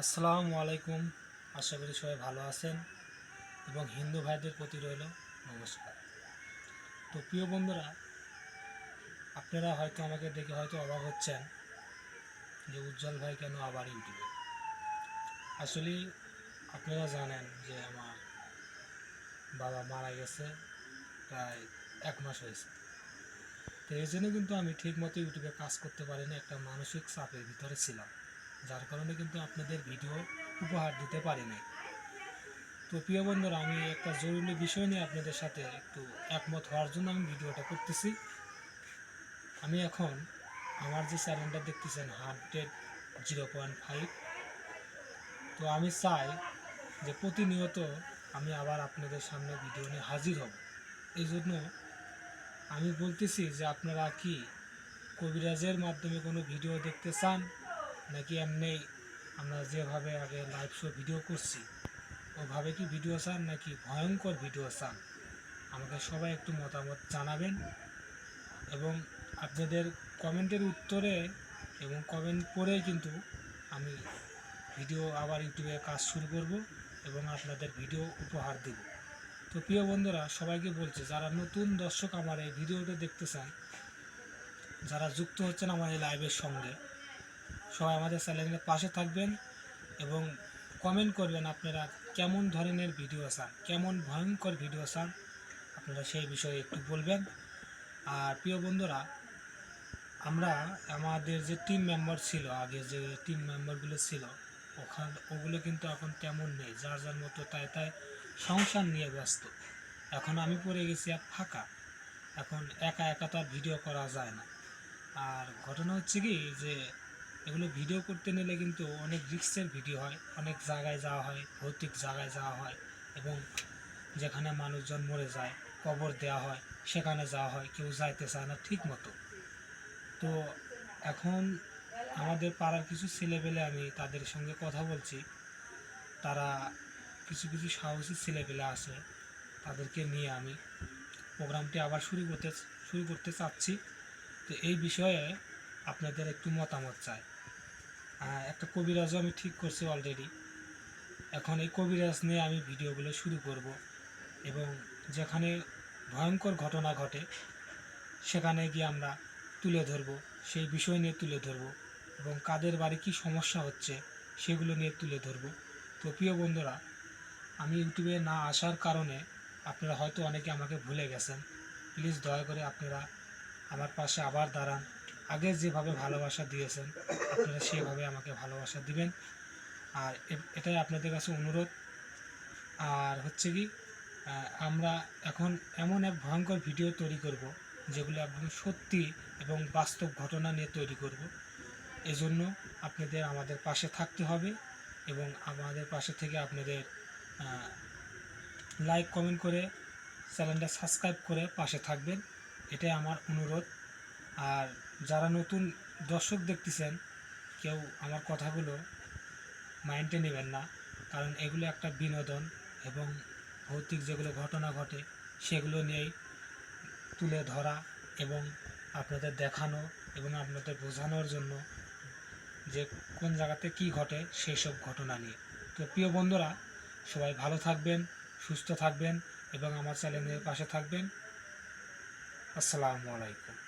আসসালামু আলাইকুম। আশা করি সবাই ভালো আছেন এবং হিন্দু ভাইদের প্রতি রইল নমস্কার। তো প্রিয় বন্ধুরা, আপনারা হয়তো আমাকে দেখে হয়তো অবাক হচ্ছেন যে উজ্জ্বল ভাই কেন আবার ইউটিউবে? আসলে আপনারা জানেন যে আমার বাবা মারা গেছে প্রায় এক মাস হয়েছে। তো এই জন্য কিন্তু আমি ঠিক মতো ইউটিউবে কাজ করতে পারিনি, একটা মানসিক চাপের ভিতরে ছিলাম। যার কারণে কিন্তু আপনাদের ভিডিও উপহার দিতে পারি পারিনি। তো প্রিয় বন্ধুরা, আমি একটা জরুরি বিষয় নিয়ে আপনাদের সাথে একটু একমত হওয়ার জন্য আমি ভিডিওটা করতেছি। আমি এখন আমার যে চ্যানেলটা দেখতেছেন হান্ড্রেড জিরো পয়েন্ট ফাইভ তো আমি চাই যে প্রতিনিয়ত আমি আবার আপনাদের সামনে ভিডিও নিয়ে হাজির হব। এই জন্য আমি বলতেছি যে আপনারা কি কবিরাজের মাধ্যমে কোনো ভিডিও দেখতে চান? নাকি এমনি আমরা যেভাবে আগে লাইভ শো ভিডিও করছি, ওভাবে কি ভিডিও চান নাকি ভয়ঙ্কর ভিডিও চান? আমাকে সবাই একটু মতামত জানাবেন এবং আপনাদের কমেন্টের উত্তরে এবং কমেন্ট পড়ে কিন্তু আমি ভিডিও আবার ইউটিউবে কাজ শুরু করব এবং আপনাদের ভিডিও উপহার দেব। তো প্রিয় বন্ধুরা, সবাইকে বলছে, যারা নতুন দর্শক আমার এই ভিডিওটা দেখতে চান যারা যুক্ত হচ্ছেন আমার এই লাইভের সঙ্গে সবাই আমাদের চ্যানেলের পাশে থাকবেন এবং কমেন্ট করবেন আপনারা কেমন ধরনের ভিডিও চান, কেমন ভয়ঙ্কর ভিডিও চান, আপনারা সেই বিষয়ে একটু বলবেন। আর প্রিয় বন্ধুরা, আমরা আমাদের যে টিম মেম্বার ছিল, আগে যে টিম মেম্বারগুলো ছিল, ওখান, ওগুলো কিন্তু এখন তেমন নেই, যার যার মতো তাই তাই সংসার নিয়ে ব্যস্ত। এখন আমি পড়ে গেছি আর ফাঁকা। এখন একা একা তো ভিডিও করা যায় না। আর ঘটনা হচ্ছে কি যে এগুলো ভিডিও করতে নিলে কিন্তু অনেক রিক্সের ভিডিও হয়, অনেক জায়গায় যাওয়া হয়, ভৌতিক জায়গায় যাওয়া হয় এবং যেখানে মানুষজন মরে যায়, কবর দেওয়া হয়, সেখানে যাওয়া হয়, কেউ যাইতে চায় না ঠিক মতো। তো এখন আমাদের পাড়ার কিছু ছেলেপেলে আমি তাদের সঙ্গে কথা বলছি। তারা কিছু কিছু সাহসী ছেলেপেলে আছে, তাদেরকে নিয়ে আমি প্রোগ্রামটি আবার শুরু করতে শুরু করতে চাচ্ছি। তো এই বিষয়ে আপনাদের একটু মতামত চাই। একটা কবিরাজও আমি ঠিক করছি অলরেডি এখন এই কবিরাজ নিয়ে আমি ভিডিওগুলো শুরু করব এবং যেখানে ভয়ঙ্কর ঘটনা ঘটে, সেখানে গিয়ে আমরা তুলে ধরব, সেই বিষয় নিয়ে তুলে ধরব এবং কাদের বাড়ি কী সমস্যা হচ্ছে, সেগুলো নিয়ে তুলে ধরব। তো প্রিয় বন্ধুরা, আমি ইউটিউবে না আসার কারণে আপনারা হয়তো অনেকে আমাকে ভুলে গেছেন। প্লিজ দয়া করে আপনারা আমার পাশে আবার দাঁড়ান। আগে যেভাবে ভালোবাসা দিয়েছেন, আপনারা সেভাবে আমাকে ভালোবাসা দিবেন। আর এটাই আপনাদের কাছে অনুরোধ। আর হচ্ছে কি আমরা এখন এমন এক ভয়ঙ্কর ভিডিও তৈরি করব, যেগুলো একদম সত্যি এবং বাস্তব ঘটনা নিয়ে তৈরি করব। এজন্য আপনাদের আমাদের পাশে থাকতে হবে এবং আমাদের পাশে থেকে আপনাদের লাইক কমেন্ট করে চ্যানেলটা সাবস্ক্রাইব করে পাশে থাকবেন। এটাই আমার অনুরোধ। আর যারা নতুন দর্শক দেখতেছেন, কেউ আমার কথাগুলো মাইন্ডে নেবেন না, কারণ এগুলো একটা বিনোদন এবং ভৌতিক যেগুলো ঘটনা ঘটে, সেগুলো নিয়েই তুলে ধরা এবং আপনাদের দেখানো এবং আপনাদের বোঝানোর জন্য যে কোন জায়গাতে কি ঘটে সেই সব ঘটনা নিয়ে। তো প্রিয় বন্ধুরা, সবাই ভালো থাকবেন, সুস্থ থাকবেন এবং আমার চ্যানেলের পাশে থাকবেন। আসসালামু আলাইকুম।